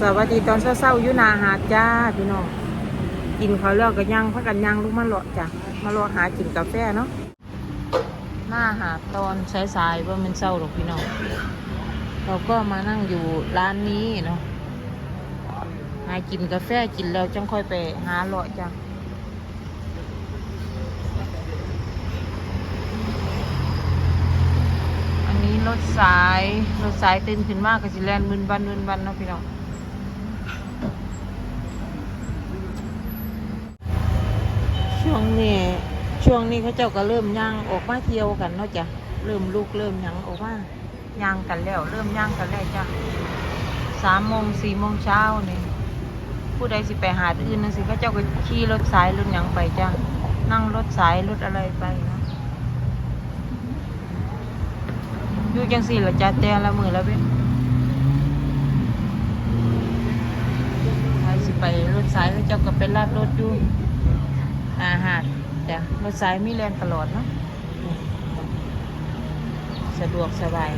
สวัสดีตอนเช้าๆอยู่นาหาดจ้าพี่น้องกินข้าวแล้วก็ย่างพักกันย่างลูกมาเลาะจ้ะมาเลาะหากินกาแฟเนาะหน้าหาดตอนสายๆว่ามันเศร้าหรอกพี่น้องเราก็มานั่งอยู่ร้านนี้เนาะหากินกาแฟกินแล้วจังค่อยไปหาเลาะจ้ะอันนี้รถสายรถสายเตื่นขึ้นมากก็สิแลนมึนบันมึนบันเนาะพี่น้อง ช่ วงนี้ช่วงนี้เขาเจ้าก็เริ่มย่างออกมาเที่ยวกันเนาะจ้ะเริ่มลูกเริ่มยังออกมาย่างกันแล้ว เริ่มย่างกันแล้วจ้ะสามโมงสี่โมงเช้านี่ผู้ใดสิไปหาอื่นนั่นสิเขาเจ้าก็ขี่รถสายรถยังไปจ้ะนั่งรถสายรถอะไรไปนะอยู่จังสี่ละจ้ะแต่ละมือละเว้นใครสิไปรถสายเขาเจ้าก็ไปลากรถอยู่ อาหารจ้ะรถสายมีแลนตลอดเนาะสะดวกสบาย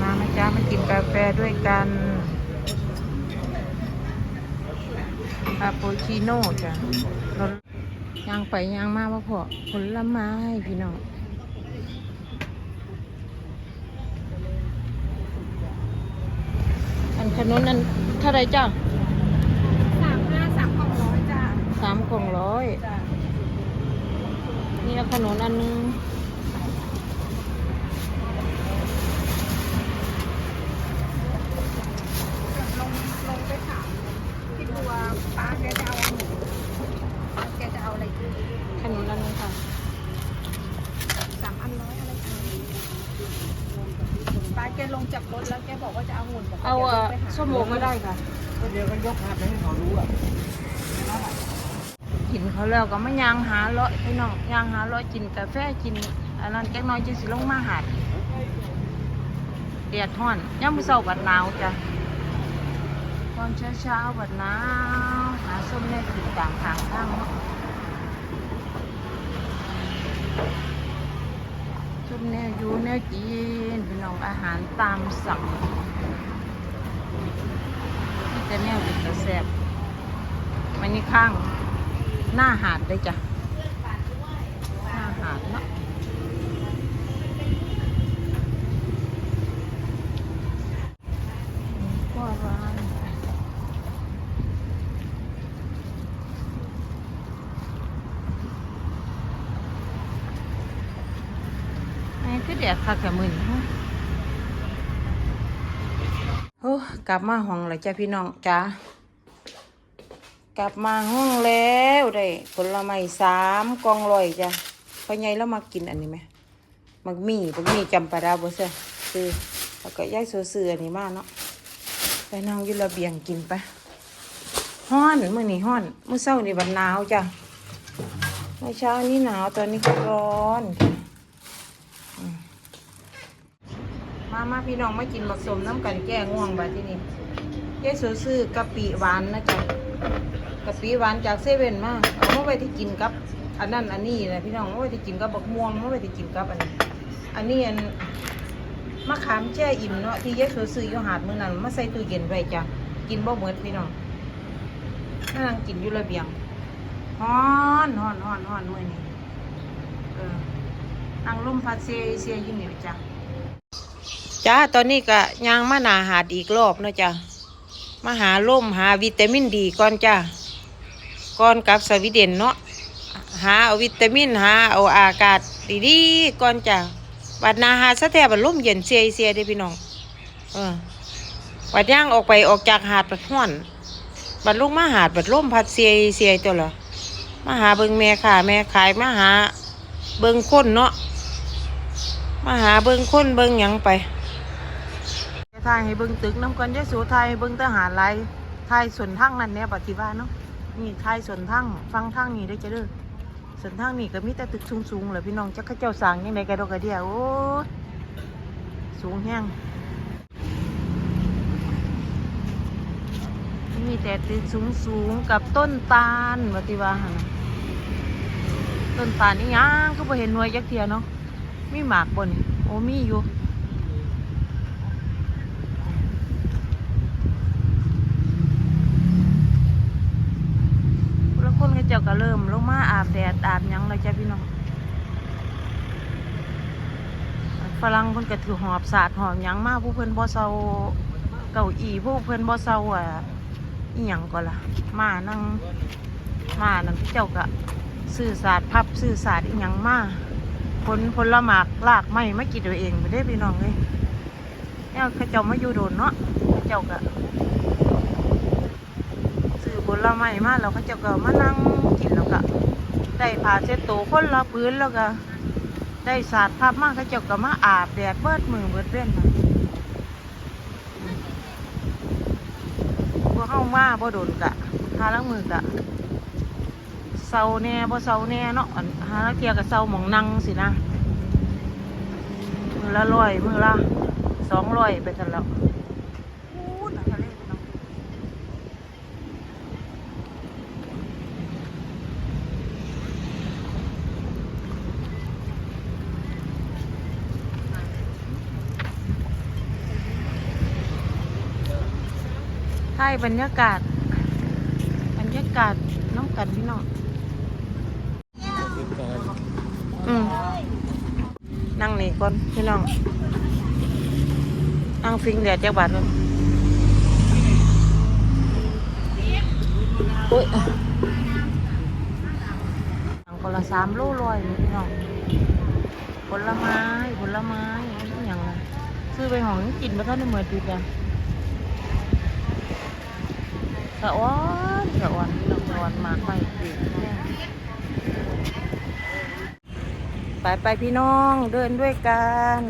มามาจ้ามากินกาแฟด้วยกันคาปูชิโน่จ้ะรถย่างไปย่างมาว่าพอผลไม้พี่น้องอันขนนนั้น ท่าไรจ้าสามห้าสามกล่องร้อยจ้าสามกล่องร้อยจ้านี่ขนนอันนึงลงลงไปถามพี่บัวป้าแกจะเอาหมูแกจะเอาอะไรกินขนนอันนึงค่ะสามอันร้อยอะไรกันป้าแกลงจากรถแล้วแกบอกว่าจะเอาหมุนบอกเอาแกลอ่ะงไปหาส้มโอก็ได้ค่ะก็เดี๋ยวก็ยกภาพไปให้เขารู้อะกินเขาแล้วก็มายางหาเลาะพี่น้องยางหาเลาะกินกาแฟกินอันนั้นแก๊กน้อยจะสิลงมาหาดเดียดท่อนย่ำมือเศร้าบัดหนาวจ้ะตอนเช้าเช้าๆบัดหนาวหาส้มแน่กินกลางทางข้างเนาะส้มแน่อยู่แน่กินพี่น้องอาหารตามสั่ง ที่จะแนวเป็นกระแสบมันนี่ข้าง หน้าหาดเลยจ้ะ หน้าหาดเนาะก็ร้านไอ้คือแดดคักแต่มือนี่โอ้กลับมาห้องเลยจ้ะพี่น้องจ้ากลับมาห้องแล้วได้ผลไม้สามกองลอยจ้ะพ่อใหญ่แล้วมากินอันนี้ไหมมักมีมักมีจำปาดาบ่เสียซื้อแล้วก็ย้ายโซซื้ออันนี้มาเนาะไปนั่งอยู่ระเบียงกินไปฮ้อนเมื้อนี้ฮ้อนเมื้อเช้านี่บัดหนาวจ้ะเมื่อเช้านี้หนาวตอนนี้ก็ร้อนค่ะอืม มามาพี่น้องมากินบักสมน้ำกันแก้ง่วงบัดที่นี่ย้ายโซซื้อกะปิหวานนะจ๊ะกะปิหวานจากเซเว่นมาเอามาไว้ที่กินกับ อันนั้นอันนี้นะพี่น้องเอาไว้ที่กินกับบักม่วงเอาไว้ที่กินกับอันนี้อันนี้อันมะขามแช่อิ่มเนาะที่เยสซื้ออยู่หาดมื้อนั้นมาใส่ตู้เย็นไว้จ้ะกินบ่หมดพี่น้องนั่งกินอยู่ระเบียงฮ้อนฮ้อนฮ้อนฮ้อนมื้อนี้เออนั่งลมพัดเซเซอยู่นี่จ้ะ จ้าตอนนี้ก็ย่างมาหนาหาดอีกรอบเนาะจ้ะมาหาล่มหาวิตามินดีก่อนจ้าก่อนกลับสวีเดนเนาะหาเอาวิตามินหาเอาอากาศดีๆก่อนจ้าบัดนาหาสะแทบัดล่มเย็นเสียเสียเด้พี่น้องเออบัดย่างออกไปออกจากหาดบัดห้อนบัดลงมาหาดบัดล่มพัดเสียเสียตัวละมาหาเบิงแม่ค่ะแม่ขายมาหาเบิงคนเนาะมาหาเบิงคนเบิงหยังไป ทายให้เบิ่งตึกน้ำกันยะสูทายให้เบิ่งทหารไรทายส่วนทั้งนั้นเนี่ยปฏิว่าเนาะนี่ทายส่วนทั้งฟังทั้งนี่ได้จะเด้อส่วนทั้งนี่ก็มีแต่ตึกสูงๆเลยพี่น้องจักเขาเจ้าสร้างยังไงกระดกกระเดียโอ้สูงแห้งมีแต่ตึกสูงๆกับต้นตาลปฏิว่านต้นตาลนี่ยังก็บ่เห็นหน่วยจักเทียเนาะมีหมากบนโอ้มีอยู่ จ้าก็เริ่มลงมาอาบแดดอาบยังแล้วจ้ะพี่น้องฝรั่งเพิ่นก็ถือหอบสาดหอบยังมากผู้เพิ่นบ่เซาเก้าอี้ผู้เพิ่นบ่เซาอะอีหยังก็ล่ะมานั่งมานั่นเจ้าก็ซื้อสาดพับซื้อสาดอีหยังมาผลผลละหมากลากไม้มากินเอาเองบ่ได้พี่น้องเอ้ยเนี่ยเขาเจ้ามาอยู่โดนเนาะเขาเจ้าก็ ผลไม้มาเขาเจะก็มานั่งกินแล้วก็ได้ผ้าเช็ดตัวคนละพื้นแล้วก็ ได้สาดภาพมากเขาเจะก็มาอาบแดดเบิดมือเบิดเว้นนะพวกเข้ามาบ่โดนกะหาล้างมือกะเศร้าแน่บ่เศร้าแน่เนาะหาลังเทียกับเศร้าหมองนั่งสินะมือละร้อยมือละสองร้อยไปกันแล้วอู้น่ะทะเลพี่น้อง ใช่บรรยากาศ บรรยากาศน้องกันพี่น้องอืมนั่งนี่ก่อนพี่น้อง นั่งฟิงแดดจักบาทก่อนโอ้ยสั่งคนละสามโลลอยพี่น้องผลไม้ผลไม้อย่างซื้อไปหองกินมาท่านในเมื่อดีจ้ะ สะอ้อนสะอ้อนน้องสะอ้อนมากไปดีไปไปพี่น้องเดินด้วยกัน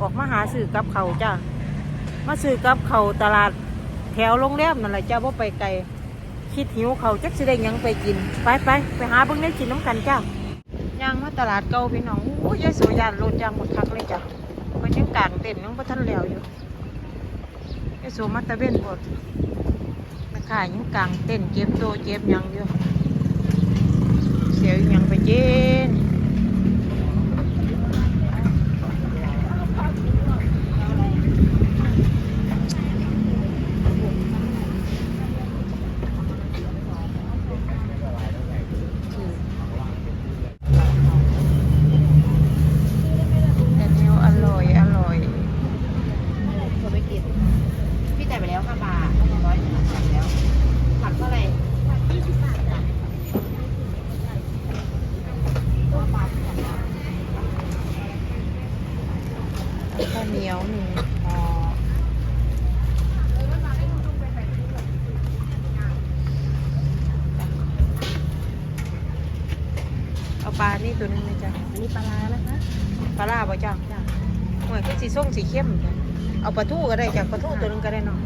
ออกมาหาสื่อกับเขาจ้ามาสื่อกับเขาตลาดแถวโรงแรมนั่นแหละจ้าว่าไปไกลคิดหิวเขาจักสิได้ยังไปกิน ไปไปไปหาเบิ่งได้กินน้ำกันจ้าย่างมาตลาดเก่าพี่น้องโอ้ยยายโสยานรถยางหมดคักเลยจ้ะ ยังกลางเต็นท์ยังพระท่านแล้วอยู่ไอ้โสมัตตะเวนบดมาขายยังกลางเต็นท์เจ็บโตเจ็บยังอยู่เสียวยังไปเจนแต่แนวอร่อยอร่อย เธอไม่กิน พี่จ่ายไปแล้วค่ะบาทร้อยหนึ่งจ่ายไปแล้ว ผักเท่าไหร่ผักยี่สิบบาทจ้ะตัวปลาที่ไหนนะ ข้าวเหนียวหนึ่งห่อเอาปลานี่ตัวหนึงเลยจ้ะ อันนี้ปลาร้านะคะ ปลาล่าบ่จ้ะ จ้ะ หวยคือสีส้มสีเข้มจ้ะ เอาปลาทูก็ได้จ้ะปลาทูตัวหนึงก็ได้เนาะ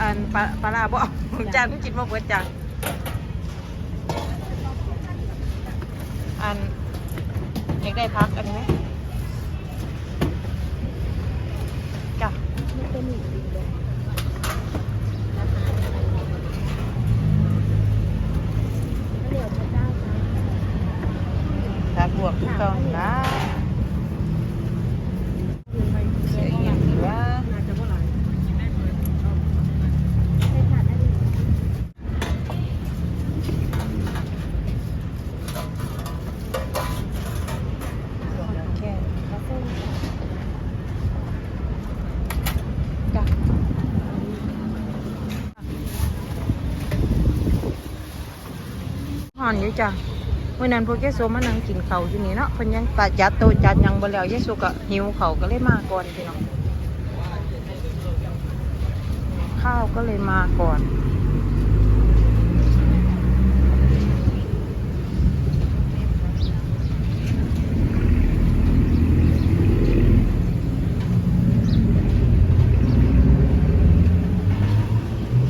อันปลาปลาล่าบ่เอาจานมันกินมาเบิดจ้ะอันอยากได้พักอันนี้ไหมจ้ะนี่เป็นหนึ่งดีเลยเดี๋ยวจะเจ้าค่ะตาบวกคือเก่านะเสียอีหยังดีวะ น่าจะเท่าไหร่ใช่ค่ะได้เลย แค่ กาแฟ จ้ะห่ อนอยู่จ้ะเมื่อนั้นพวกเยโซมานั่งกินเขาอยู่นี่เนาะเพิ่นยังตัดจัดโตจัดยังบ่แล้วเยโซก็หิวเขาก็เลยมาก่อนพี่น้องข้าวก็เลยมาก่อน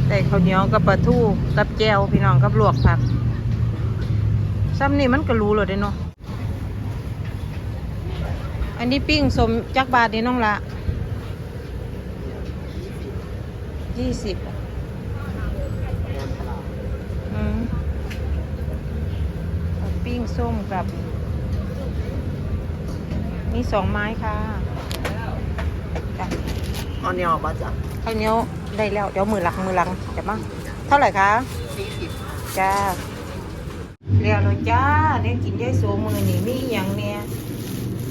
ได้ข้าวเหนียวกับปลาทูกับแจวพี่น้องกับลวกผัก ซ้ำนี่มันก็รู้เลยเด้เนาะอันนี้ปิ้งสมจักบาทนี่น้องละยี่สิบอืมเอาปิ้งส้มกับนี่สองไม้ค่ะจ้ะเอาเนี่ยมาจ้ะข้าวเหนียวได้แล้ว เดี๋ยวมือหลังมือหลังจะมาเท่าไหร่คะสี่สิบจ้า เรียวเลยจ้าได้กินยายโสมือนี่มีอย่างเนี่ย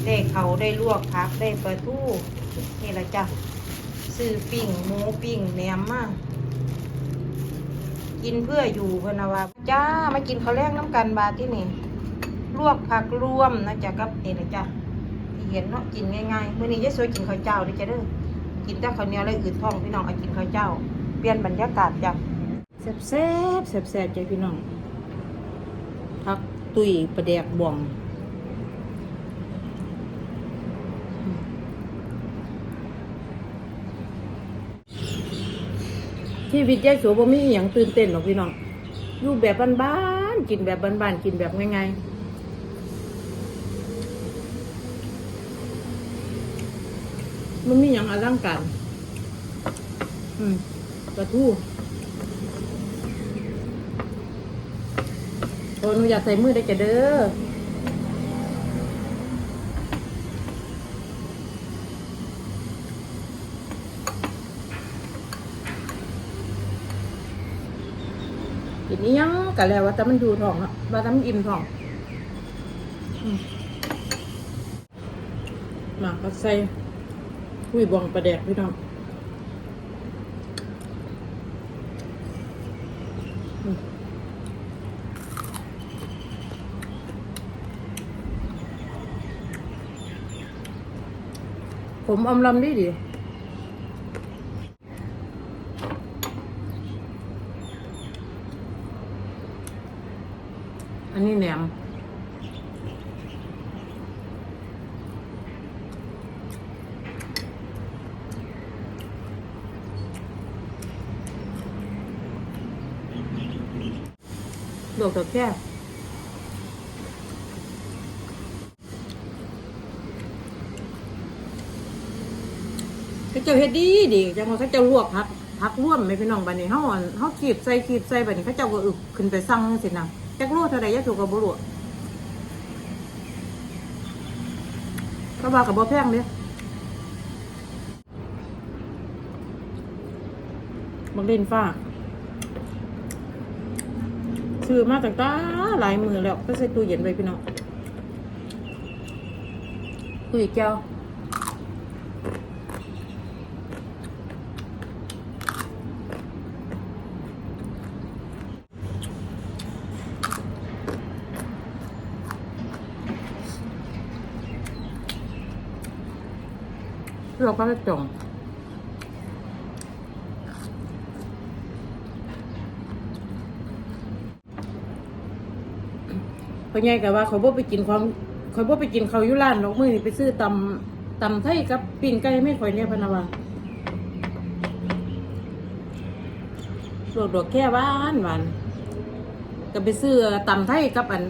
ได้เขาได้ลวกผักได้ปลาทูนี่ละจ้ะซื้อปิ้งหมูปิ้งแหนมมากินเพื่ออยู่เพนนะว่าจ้ามากินข้าวแรกน้ำกันบาที่นี่ลวกผักรวมนะจ๊ะกับนี่ละจ้ะเห็นเนาะกินง่ายๆมื้อนี้ยายสวยกินข้าวเจ้าด้อจ้ะเด้อกินแต่ข้าวเหนียวแล้วอืดท้องพี่น้องเอากินข้าวเจ้า เปลี่ยนบรรยากาศจ้ะแซ่บแซ่บแซ่บแซ่บจ้ะพี่น้อง ผักตุยประแดกบ่วงชีวิตยายสวบ่มีอย่างตื่นเต้นหรอกพี่น้องอยู่แบบบ้านๆกินแบบบ้านๆกินแบบง่ายๆมันมีอย่างอลังการ อืมปลาทู ขออนุญาใส่มือได้จะเด้อกินนี้ยังกะแล้วว่าแต่มันอยู่ท้องเนาะว่าแต่มันอิ่มท้องอืมาก็ใส่คุยบองประแดกพี่น้องอืม ผมอมลำดีดีอันนี้แหนมลวกดอกแก้วเขาเจ้าเฮ็ดดีดีจังว่าเขาเจ้าลวกผักผักร่วมไหมพี่น้องบัดนี้เฮาอันเฮาขีดใส่ขีดใส่บัดนี้เขาเจ้าก็อึกขึ้นไปสั่งสินะจักโลเท่าใดยะถูกกับบ่รู้ก็ว่ากับบ่แพงเด้บักเล่นฟ้าซื้อมาตั้งแต่หลายมือแล้วก็ใส่ตู้เย็นไว้พี่น้องตู้อีกแก้ว เราก็จะจ่องเพราะไงกับว่าเขาบ่ไปกินของเขาบ่ไปกินเขาอยุร้านหรอกมือนี่ไปซื้อตำตำไทยกับปิ้งไก่ไม่ค่อยเนี่ยพนาวาลวกดอกแค่หวานหวานก็ไปซื้อตำไทยกับอัน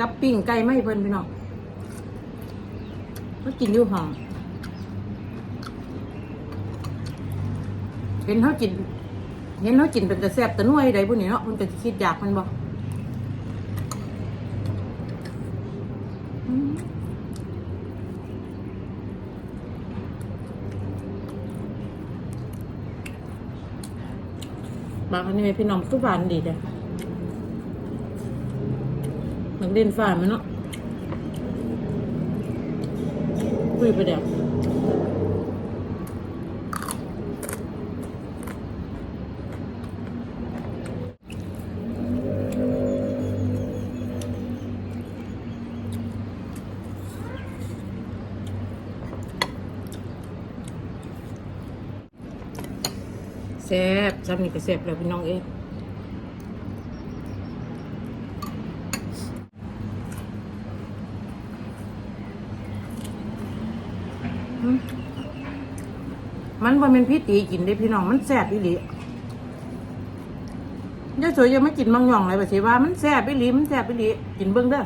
กับปิ้งไก่ไม่เพิ่นพี่น้องก็กินอยู่ห้อง เห็นเขากิน เห็นเขากินเป็นแต่แซ่บแต่นุ่ยใดบุนี่เนาะมันก็คิดอยากมันบอืมางอันนี้พี่น้องทุกบานดีจ้ะมันเล่นฝ่ามันเนาะคุยไปเดี๋ยว ซ้ำนี่ก็แซ่บแล้วพี่น้องเอ้ยมันบ่เป็นพี่ตีกินได้พี่น้องมันแซ่บอีหลียายสวยยังไม่กินมังหยองเลยแบบสิว่ามันแซ่บอีหลีมันแซ่บอีหลีกินเบิ่งเด้อ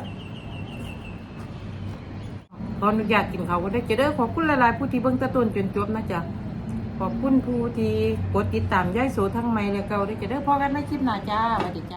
ขอนุญาตกินเขาก็ได้เจอเด้อขอบคุณหลายๆผู้ที่เบิ่งตะต้นจนจบนะจ๊ะ ขอบคุณผู้ที่กดติดตามย่ายโสทั้งไม่และเก่าได้จะได้พอกันในคลิปหน้าจ้าสวัสดีจ้า